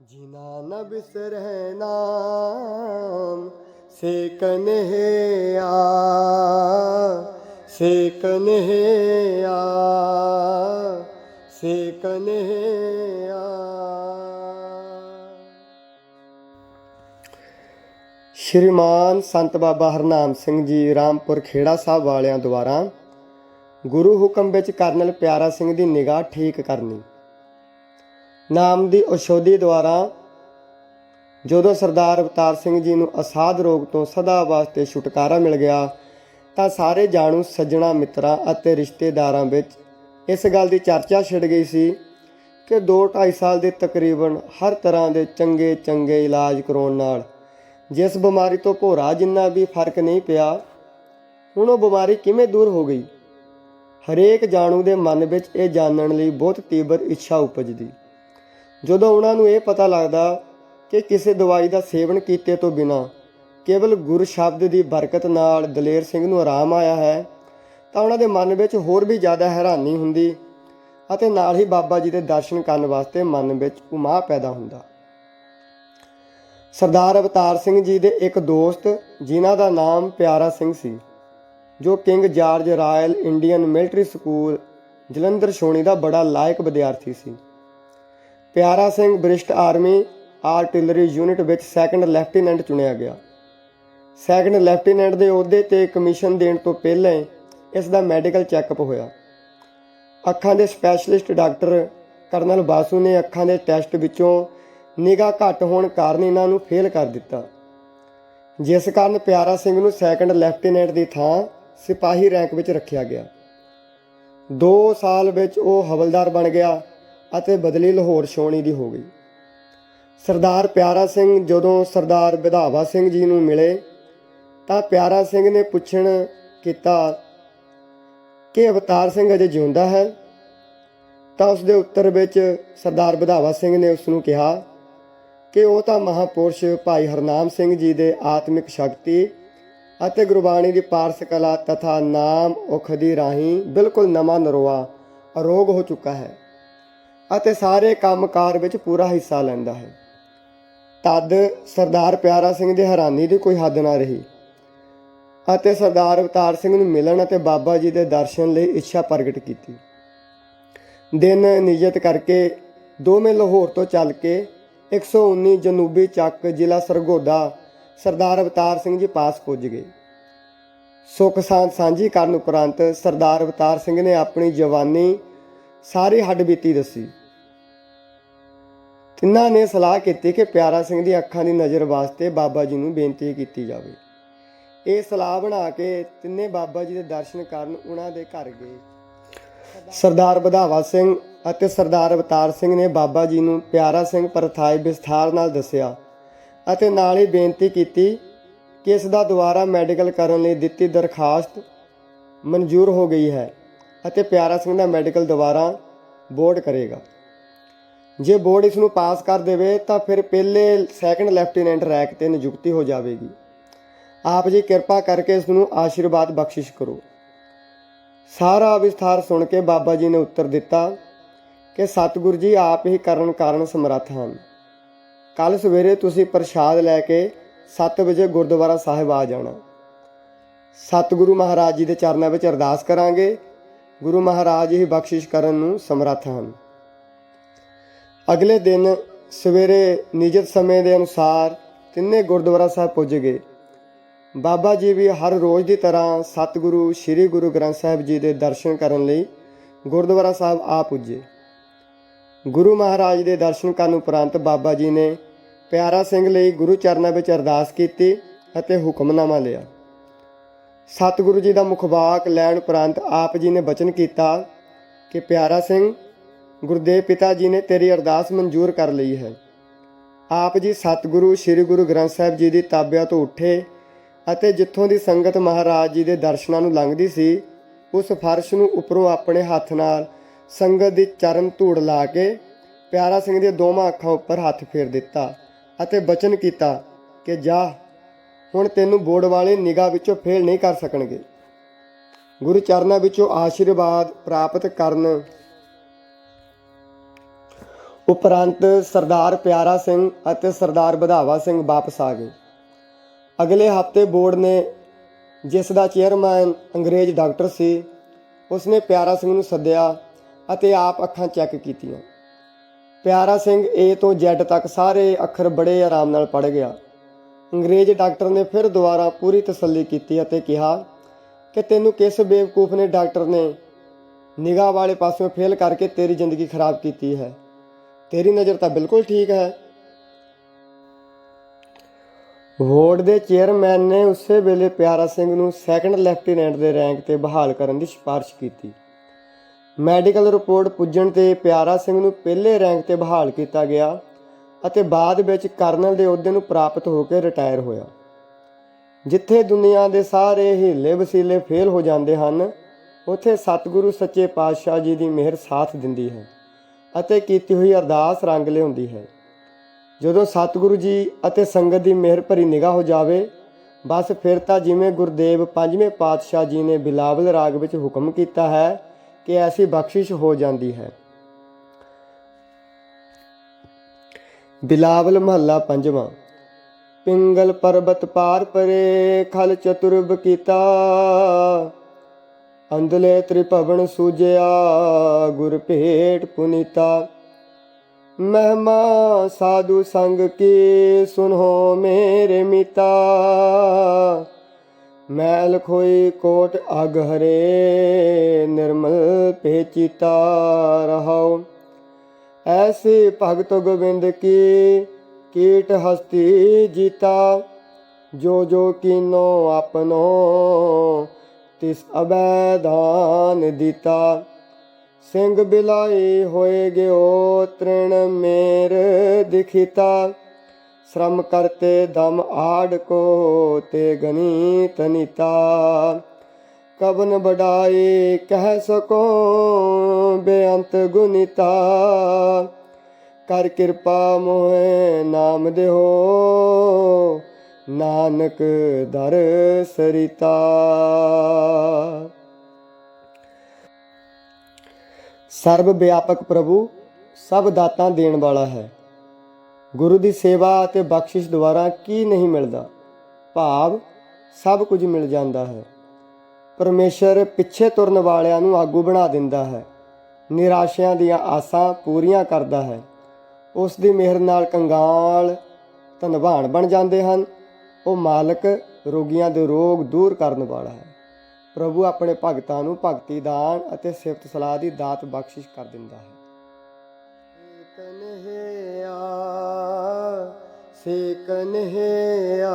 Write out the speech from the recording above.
ਜਿਨਾ ਨ ਬਿਸਰੈ ਨਾਮ ਸੇ ਕਨਹਿਆ ਸੇ ਕਨਹਿਆ ਸੇ ਕਨਹਿਆ ਸ਼੍ਰੀਮਾਨ ਸੰਤ ਬਾਬਾ ਹਰਨਾਮ ਸਿੰਘ ਜੀ ਰਾਮਪੁਰ ਖੇੜਾ ਸਾਹਿਬ ਵਾਲਿਆਂ ਦੁਆਰਾ ਗੁਰੂ ਹੁਕਮ ਵਿੱਚ ਕਰਨਲ ਪਿਆਰਾ ਸਿੰਘ ਦੀ ਨਿਗਾਹ ਠੀਕ ਕਰਨੀ। ਨਾਮ ਦੀ ਔਸ਼ਧੀ ਦੁਆਰਾ ਜਦੋਂ ਸਰਦਾਰ ਅਵਤਾਰ ਸਿੰਘ ਜੀ ਨੂੰ ਅਸਾਧ ਰੋਗ ਤੋਂ ਸਦਾ ਵਾਸਤੇ ਛੁਟਕਾਰਾ ਮਿਲ ਗਿਆ, ਤਾਂ ਸਾਰੇ ਜਾਣੂ, ਸੱਜਣਾ, ਮਿੱਤਰਾਂ ਅਤੇ ਰਿਸ਼ਤੇਦਾਰਾਂ ਵਿੱਚ ਇਸ ਗੱਲ ਦੀ ਚਰਚਾ ਛਿੜ ਗਈ ਸੀ ਕਿ 2-2.5 ਸਾਲ ਦੇ ਤਕਰੀਬਨ ਹਰ ਤਰ੍ਹਾਂ ਦੇ ਚੰਗੇ ਚੰਗੇ ਇਲਾਜ ਕਰਾਉਣ ਨਾਲ ਜਿਸ ਬਿਮਾਰੀ ਤੋਂ ਭੋਰਾ ਜਿੰਨਾ ਵੀ ਫ਼ਰਕ ਨਹੀਂ ਪਿਆ, ਹੁਣ ਉਹ ਬਿਮਾਰੀ ਕਿਵੇਂ ਦੂਰ ਹੋ ਗਈ? ਹਰੇਕ ਜਾਣੂ ਦੇ ਮਨ ਵਿੱਚ ਇਹ ਜਾਣਨ ਲਈ ਬਹੁਤ ਤੀਬਰ ਇੱਛਾ ਉਪਜਦੀ। ਜਦੋਂ ਉਹਨਾਂ ਨੂੰ ਇਹ ਪਤਾ ਲੱਗਦਾ ਕਿ ਕਿਸੇ ਦਵਾਈ ਦਾ ਸੇਵਨ ਕੀਤੇ ਤੋਂ ਬਿਨਾ ਕੇਵਲ ਗੁਰ ਸ਼ਬਦ ਦੀ ਬਰਕਤ ਨਾਲ ਦਲੇਰ ਸਿੰਘ ਨੂੰ ਆਰਾਮ ਆਇਆ ਹੈ, ਤਾਂ ਉਹਨਾਂ ਦੇ ਮਨ ਵਿੱਚ ਹੋਰ ਵੀ ਜ਼ਿਆਦਾ ਹੈਰਾਨੀ ਹੁੰਦੀ ਅਤੇ ਨਾਲ ਹੀ ਬਾਬਾ ਜੀ ਦੇ ਦਰਸ਼ਨ ਕਰਨ ਵਾਸਤੇ ਮਨ ਵਿੱਚ ਉਮਾ ਪੈਦਾ ਹੁੰਦਾ। ਸਰਦਾਰ ਅਵਤਾਰ ਸਿੰਘ ਜੀ ਦੇ ਇੱਕ ਦੋਸਤ ਜਿਨ੍ਹਾਂ ਦਾ ਨਾਮ ਪਿਆਰਾ ਸਿੰਘ ਸੀ, ਜੋ King George Royal Indian Military School Jalandhar ਛੋਣੀ ਦਾ ਬੜਾ ਲਾਇਕ ਵਿਦਿਆਰਥੀ ਸੀ। Piara Singh British army artillery unit ਵਿੱਚ ਸੈਕੰਡ ਲੈਫਟੀਨੈਂਟ ਚੁਣਿਆ ਗਿਆ। ਸੈਕੰਡ ਲੈਫਟੀਨੈਂਟ ਦੇ ਅਹੁਦੇ ਤੇ ਕਮਿਸ਼ਨ ਦੇਣ ਤੋਂ ਪਹਿਲਾਂ ਇਸ ਦਾ ਮੈਡੀਕਲ ਚੈੱਕਅਪ ਹੋਇਆ। ਅੱਖਾਂ ਦੇ ਸਪੈਸ਼ਲਿਸਟ ਡਾਕਟਰ ਕਰਨਲ ਬਾਸੂ ਨੇ ਅੱਖਾਂ ਦੇ ਟੈਸਟ ਵਿੱਚੋਂ ਨਿਗਾਹ ਘੱਟ ਹੋਣ ਕਾਰਨ ਇਹਨਾਂ ਨੂੰ ਫੇਲ ਕਰ ਦਿੱਤਾ। ਜਿਸ ਕਾਰਨ ਪਿਆਰਾ ਸਿੰਘ ਨੂੰ ਸੈਕੰਡ ਲੈਫਟੀਨੈਂਟ ਦੀ ਥਾਂ ਸਿਪਾਹੀ ਰੈਂਕ ਵਿੱਚ ਰੱਖਿਆ ਗਿਆ। 2 ਸਾਲ ਵਿੱਚ ਉਹ ਹਵਲਦਾਰ ਬਣ ਗਿਆ ਅਤੇ ਬਦਲੀ ਲਾਹੌਰ ਛਾਉਣੀ ਦੀ ਹੋ ਗਈ। ਸਰਦਾਰ ਪਿਆਰਾ ਸਿੰਘ ਜਦੋਂ ਸਰਦਾਰ ਵਿਧਾਵਾ ਸਿੰਘ ਜੀ ਨੂੰ ਮਿਲੇ, ਤਾਂ ਪਿਆਰਾ ਸਿੰਘ ਨੇ ਪੁੱਛਣ ਕੀਤਾ, ਕਿ ਅਵਤਾਰ ਸਿੰਘ ਅਜੇ ਜਿਉਂਦਾ ਹੈ? ਤਾਂ ਉਸ ਦੇ ਉੱਤਰ ਵਿੱਚ ਸਰਦਾਰ ਵਿਧਾਵਾ ਸਿੰਘ ਨੇ ਉਸ ਨੂੰ ਕਿਹਾ, ਕਿ ਉਹ ਤਾਂ ਮਹਾਪੁਰਸ਼ ਭਾਈ ਹਰਨਾਮ ਸਿੰਘ ਜੀ ਦੇ ਆਤਮਿਕ ਸ਼ਕਤੀ ਅਤੇ ਗੁਰਬਾਣੀ ਦੀ ਪਾਰਸ ਕਲਾ ਤਥਾ ਨਾਮ ਉਖਦੀ ਰਾਹੀਂ ਬਿਲਕੁਲ ਨਵਾਂ ਨਰੋਆ ਅਰੋਗ ਹੋ ਚੁੱਕਾ ਹੈ। ਅਤੇ ਸਾਰੇ ਕੰਮਕਾਰ ਵਿੱਚ ਪੂਰਾ ਹਿੱਸਾ ਲੈਂਦਾ ਹੈ। ਤਦ ਸਰਦਾਰ ਪਿਆਰਾ ਸਿੰਘ ਦੀ ਹੈਰਾਨੀ ਦੀ ਕੋਈ ਹੱਦ ਨਾ ਰਹੀ ਅਤੇ ਸਰਦਾਰ ਅਵਤਾਰ ਸਿੰਘ ਨੂੰ ਮਿਲਣ ਅਤੇ ਬਾਬਾ ਜੀ ਦੇ ਦਰਸ਼ਨ ਲਈ ਇੱਛਾ ਪ੍ਰਗਟ ਕੀਤੀ। ਦਿਨ ਨਿਯਤ ਕਰਕੇ ਦੋਵੇਂ ਲਾਹੌਰ ਤੋਂ ਚੱਲ ਕੇ 119 ਜਨੂਬੀ ਚੱਕ ਜ਼ਿਲ੍ਹਾ ਸਰਗੋਦਾ ਸਰਦਾਰ ਅਵਤਾਰ ਸਿੰਘ ਜੀ ਪਾਸ ਪੁੱਜ ਗਏ। ਸੁਖ ਸਾਂਝ ਸਾਂਝੀ ਕਰਨ ਉਪਰੰਤ ਸਰਦਾਰ ਅਵਤਾਰ ਸਿੰਘ ਨੇ ਆਪਣੀ ਜਵਾਨੀ ਸਾਰੀ ਹੱਡਬੀਤੀ ਦੱਸੀ। ਤਿੰਨਾਂ ਨੇ ਸਲਾਹ ਕੀਤੀ ਕਿ ਪਿਆਰਾ ਸਿੰਘ ਦੀ ਅੱਖਾਂ ਦੀ ਨਜ਼ਰ ਵਾਸਤੇ ਬਾਬਾ ਜੀ ਨੂੰ ਬੇਨਤੀ ਕੀਤੀ ਜਾਵੇ। ਇਹ ਸਲਾਹ ਬਣਾ ਕੇ ਤਿੰਨੇ ਬਾਬਾ ਜੀ ਦੇ ਦਰਸ਼ਨ ਕਰਨ ਉਹਨਾਂ ਦੇ ਘਰ ਗਏ। ਸਰਦਾਰ ਵਧਾਵਾ ਸਿੰਘ ਅਤੇ ਸਰਦਾਰ ਅਵਤਾਰ ਸਿੰਘ ਨੇ ਬਾਬਾ ਜੀ ਨੂੰ ਪਿਆਰਾ ਸਿੰਘ ਪਰਥਾਈ ਵਿਸਥਾਰ ਨਾਲ ਦੱਸਿਆ ਅਤੇ ਨਾਲ ਹੀ ਬੇਨਤੀ ਕੀਤੀ ਕਿ ਇਸ ਦਾ ਦੁਬਾਰਾ ਮੈਡੀਕਲ ਕਰਨ ਲਈ ਦਿੱਤੀ ਦਰਖਾਸਤ ਮਨਜ਼ੂਰ ਹੋ ਗਈ ਹੈ। ਅਤੇ ਪਿਆਰਾ ਸਿੰਘ ਦਾ ਮੈਡੀਕਲ ਦੁਬਾਰਾ ਬੋਰਡ ਕਰੇਗਾ। ਜੇ ਬੋਰਡ ਇਸ ਨੂੰ ਪਾਸ ਕਰ ਦੇਵੇ, ਤਾਂ ਫਿਰ ਪਹਿਲੇ ਸੈਕੰਡ ਲੈਫਟੀਨੈਂਟ ਰੈਂਕ ਤੇ ਨਿਯੁਕਤੀ ਹੋ ਜਾਵੇਗੀ। ਆਪ ਜੀ ਕਿਰਪਾ ਕਰਕੇ ਇਸ ਨੂੰ ਆਸ਼ੀਰਵਾਦ ਬਖਸ਼ਿਸ਼ ਕਰੋ। ਸਾਰਾ ਵਿਸਥਾਰ ਸੁਣ ਕੇ ਬਾਬਾ ਜੀ ਨੇ ਉੱਤਰ ਦਿੱਤਾ ਕਿ ਸਤਿਗੁਰੂ ਜੀ ਆਪ ਹੀ ਕਰਨ ਕਾਰਨ ਸਮਰੱਥ ਹਨ। ਕੱਲ ਸਵੇਰੇ ਤੁਸੀਂ ਪ੍ਰਸ਼ਾਦ ਲੈ ਕੇ 7 ਵਜੇ ਗੁਰਦੁਆਰਾ ਸਾਹਿਬ ਆ ਜਾਣਾ। ਸਤਿਗੁਰੂ ਮਹਾਰਾਜ ਜੀ ਦੇ ਚਰਨਾਂ ਵਿੱਚ ਅਰਦਾਸ ਕਰਾਂਗੇ ਗੁਰੂ ਮਹਾਰਾਜ ਹੀ ਬਖਸ਼ਿਸ਼ ਕਰਨ ਨੂੰ ਸਮਰੱਥ ਹਨ। ਅਗਲੇ ਦਿਨ ਸਵੇਰੇ ਨਿਯਤ ਸਮੇਂ ਦੇ ਅਨੁਸਾਰ ਤਿੰਨੇ ਗੁਰਦੁਆਰਾ ਸਾਹਿਬ ਪੁੱਜ ਗਏ। ਬਾਬਾ ਜੀ ਵੀ ਹਰ ਰੋਜ਼ ਦੀ ਤਰ੍ਹਾਂ ਸਤਿਗੁਰੂ, ਸ੍ਰੀ ਗੁਰੂ ਗ੍ਰੰਥ ਸਾਹਿਬ ਜੀ ਦੇ ਦਰਸ਼ਨ ਕਰਨ ਲਈ ਗੁਰਦੁਆਰਾ ਸਾਹਿਬ ਆ ਪੁੱਜੇ। ਗੁਰੂ ਮਹਾਰਾਜ ਦੇ ਦਰਸ਼ਨ ਕਰਨ ਉਪਰੰਤ ਬਾਬਾ ਜੀ ਨੇ ਪਿਆਰਾ ਸਿੰਘ ਲਈ ਗੁਰੂ ਚਰਨਾਂ ਵਿੱਚ ਅਰਦਾਸ ਕੀਤੀ ਅਤੇ ਹੁਕਮਨਾਮਾ ਲਿਆ। ਸਤਿਗੁਰੂ ਜੀ ਦਾ ਮੁਖਵਾਕ ਲੈਣ ਉਪਰੰਤ ਆਪ ਜੀ ਨੇ ਬਚਨ ਕੀਤਾ ਕਿ ਪਿਆਰਾ ਸਿੰਘ, ਗੁਰਦੇਵ ਪਿਤਾ ਜੀ ਨੇ ਤੇਰੀ ਅਰਦਾਸ ਮਨਜ਼ੂਰ ਕਰ ਲਈ ਹੈ। ਆਪ ਜੀ ਸਤਿਗੁਰੂ, ਸ੍ਰੀ ਗੁਰੂ ਗ੍ਰੰਥ ਸਾਹਿਬ ਜੀ ਦੀ ਤਾਬਿਆ ਤੋਂ ਉੱਠੇ ਅਤੇ ਜਿੱਥੋਂ ਦੀ ਸੰਗਤ ਮਹਾਰਾਜ ਜੀ ਦੇ ਦਰਸ਼ਨਾਂ ਨੂੰ ਲੰਘਦੀ ਸੀ, ਉਸ ਫਰਸ਼ ਨੂੰ ਉੱਪਰੋਂ ਆਪਣੇ ਹੱਥ ਨਾਲ ਸੰਗਤ ਦੀ ਚਰਨ ਧੂੜ ਲਾ ਕੇ ਪਿਆਰਾ ਸਿੰਘ ਦੀਆਂ ਦੋਵਾਂ ਅੱਖਾਂ ਉੱਪਰ ਹੱਥ ਫੇਰ ਦਿੱਤਾ ਅਤੇ ਬਚਨ ਕੀਤਾ ਕਿ ਜਾ ਹੁਣ ਤੈਨੂੰ ਬੋਰਡ ਵਾਲੇ ਨਿਗਾਹ ਵਿੱਚੋਂ ਫੇਲ ਨਹੀਂ ਕਰ ਸਕਣਗੇ। ਗੁਰੂ ਚਰਨਾਂ ਵਿੱਚੋਂ ਆਸ਼ੀਰਵਾਦ ਪ੍ਰਾਪਤ ਕਰਨ। ਉਪਰੰਤ ਸਰਦਾਰ ਪਿਆਰਾ ਸਿੰਘ ਅਤੇ ਸਰਦਾਰ ਵਧਾਵਾ ਸਿੰਘ ਵਾਪਸ ਆ ਗਏ। ਅਗਲੇ ਹਫ਼ਤੇ ਬੋਰਡ ਨੇ, ਜਿਸ ਦਾ ਚੇਅਰਮੈਨ ਅੰਗਰੇਜ਼ ਡਾਕਟਰ ਸੀ, ਉਸਨੇ ਪਿਆਰਾ ਸਿੰਘ ਨੂੰ ਸੱਦਿਆ ਅਤੇ ਆਪ ਅੱਖਾਂ ਚੈੱਕ ਕੀਤੀਆਂ। ਪਿਆਰਾ ਸਿੰਘ ਏ ਤੋਂ ਜ਼ੈਡ ਤੱਕ ਸਾਰੇ ਅੱਖਰ ਬੜੇ ਆਰਾਮ ਨਾਲ ਪੜ੍ਹ ਗਿਆ। ਅੰਗਰੇਜ਼ ਡਾਕਟਰ ਨੇ ਫਿਰ ਦੁਬਾਰਾ ਪੂਰੀ ਤਸੱਲੀ ਕੀਤੀ ਅਤੇ ਕਿਹਾ ਕਿ ਤੈਨੂੰ ਕਿਸ ਬੇਵਕੂਫ ਨੇ ਡਾਕਟਰ ਨੇ ਨਿਗਾਹ ਵਾਲੇ ਪਾਸਿਓਂ ਫੇਲ ਕਰਕੇ ਤੇਰੀ ਜ਼ਿੰਦਗੀ ਖਰਾਬ ਕੀਤੀ ਹੈ। ਤੇਰੀ ਨਜ਼ਰ ਤਾਂ ਬਿਲਕੁਲ ਠੀਕ ਹੈ। ਵਾਰਡ ਦੇ ਚੇਅਰਮੈਨ ਨੇ ਉਸੇ ਵੇਲੇ ਪਿਆਰਾ ਸਿੰਘ ਨੂੰ ਸੈਕੰਡ ਲੈਫਟੀਨੈਂਟ ਦੇ ਰੈਂਕ ਤੇ ਬਹਾਲ ਕਰਨ ਦੀ ਸਿਫਾਰਿਸ਼ ਕੀਤੀ। ਮੈਡੀਕਲ ਰਿਪੋਰਟ ਪੁੱਜਣ ਤੇ ਪਿਆਰਾ ਸਿੰਘ ਨੂੰ ਪਹਿਲੇ ਰੈਂਕ ਤੇ ਬਹਾਲ ਕੀਤਾ ਗਿਆ। ਅਤੇ ਬਾਅਦ ਵਿੱਚ ਕਰਨਲ ਦੇ ਅਹੁਦੇ ਨੂੰ ਪ੍ਰਾਪਤ ਹੋ ਕੇ ਰਿਟਾਇਰ ਹੋਇਆ। ਜਿੱਥੇ ਦੁਨੀਆ ਦੇ ਸਾਰੇ ਹੀਲੇ ਵਸੀਲੇ ਫੇਲ ਹੋ ਜਾਂਦੇ ਹਨ, ਉੱਥੇ ਸਤਿਗੁਰੂ ਸੱਚੇ ਪਾਤਸ਼ਾਹ ਜੀ ਦੀ ਮਿਹਰ ਸਾਥ ਦਿੰਦੀ ਹੈ ਅਤੇ ਕੀਤੀ ਹੋਈ ਅਰਦਾਸ ਰੰਗ ਲਿਆਉਂਦੀ ਹੈ। ਜਦੋਂ ਸਤਿਗੁਰੂ ਜੀ ਅਤੇ ਸੰਗਤ ਦੀ ਮਿਹਰ ਭਰੀ ਨਿਗਾਹ ਹੋ ਜਾਵੇ, ਬਸ ਫਿਰ ਤਾਂ ਜਿਵੇਂ ਗੁਰਦੇਵ ਪੰਜਵੇਂ ਪਾਤਸ਼ਾਹ ਜੀ ਨੇ ਬਿਲਾਵਲ ਰਾਗ ਵਿੱਚ ਹੁਕਮ ਕੀਤਾ ਹੈ ਕਿ ਐਸੀ ਬਖਸ਼ਿਸ਼ ਹੋ ਜਾਂਦੀ ਹੈ। ਬਿਲਾਵਲ ਮਹੱਲਾ ਪੰਜਵਾਂ। ਪਿੰਗਲ ਪਰਬਤ ਪਾਰ ਪਰੇ ਖਲ ਚਤੁਰਬ ਕੀਤਾ। ਅੰਦਲੇ ਤ੍ਰਿਭਵਨ ਸੂਜਿਆ, ਗੁਰ ਭੇਟ ਪੁਨੀਤਾ। ਮਹਿਮਾ ਸਾਧੂ ਸੰਗ ਕੀ ਸੁਨੋ ਮੇਰੇ ਮਿਤਾ। ਮੈਲ ਖੋਈ ਕੋਟ ਅਗ ਹਰੇ, ਨਿਰਮਲ ਪੇਚਿਤਾ ਰਹਾਉ। ਐਸੇ ਭਗਤ ਗੋਬਿੰਦ ਕੀ ਕੀਟ ਹਸਤੀ ਜੀਤਾ, ਜੋ ਜੋ ਕੀਨੋ ਆਪਨੋ ਤਿਸ ਅਬੈਦਾਨ ਦਿੱਤਾ। ਸਿੰਘ ਬਿਲਾਈ ਹੋਏ ਗਿਓ ਤ੍ਰਿਣ ਮੇਰ ਦਿਖਿਤਾ, ਸ਼ਰਮ ਕਰਤੇ ਦਮ ਆੜ ਕੋ ਤੇ ਗਨੀ ਤਨੀਤਾ ਕਵਨ ਬੜਾਈ ਕਹਿ ਸਕੋ ਬੇਅੰਤ ਗੁਨੀਤਾ। ਕਰ ਕਿਰਪਾ ਮੋਹਿ ਨਾਮ ਦੇਹੋ ਨਾਨਕ ਦਰ ਸਰਿਤਾ। ਸਰਬ ਵਿਆਪਕ ਪ੍ਰਭੂ, ਸਭ ਦਾਤਾਂ ਦੇਣ ਵਾਲਾ ਹੈ। ਗੁਰੂ ਦੀ ਸੇਵਾ ਅਤੇ ਬਖਸ਼ਿਸ਼ ਦੁਆਰਾ ਕੀ ਨਹੀਂ ਮਿਲਦਾ? ਭਾਵ ਸਭ ਕੁਝ ਮਿਲ ਜਾਂਦਾ ਹੈ। ਪਰਮੇਸ਼ਰ ਪਿੱਛੇ ਤੁਰਨ ਵਾਲਿਆਂ ਨੂੰ ਆਗੂ ਬਣਾ ਦਿੰਦਾ ਹੈ। ਨਿਰਾਸ਼ਿਆਂ ਦੀਆਂ ਆਸਾਂ ਪੂਰੀਆਂ ਕਰਦਾ ਹੈ। ਉਸ ਦੀ ਮਿਹਰ ਨਾਲ ਕੰਗਾਲ ਧਨਵਾਨ ਬਣ ਜਾਂਦੇ ਹਨ। ਉਹ ਮਾਲਕ ਰੋਗੀਆਂ ਦੇ ਰੋਗ ਦੂਰ ਕਰਨ ਵਾਲਾ ਹੈ। ਪ੍ਰਭੂ ਆਪਣੇ ਭਗਤਾਂ ਨੂੰ ਭਗਤੀ ਦਾਨ ਅਤੇ ਸਿਫਤ ਸਲਾਹ ਦੀ ਦਾਤ ਬਖਸ਼ਿਸ਼ ਕਰ ਦਿੰਦਾ ਹੈ। ਕਨਹਿਆ ਸੇ ਕਨਹਿਆ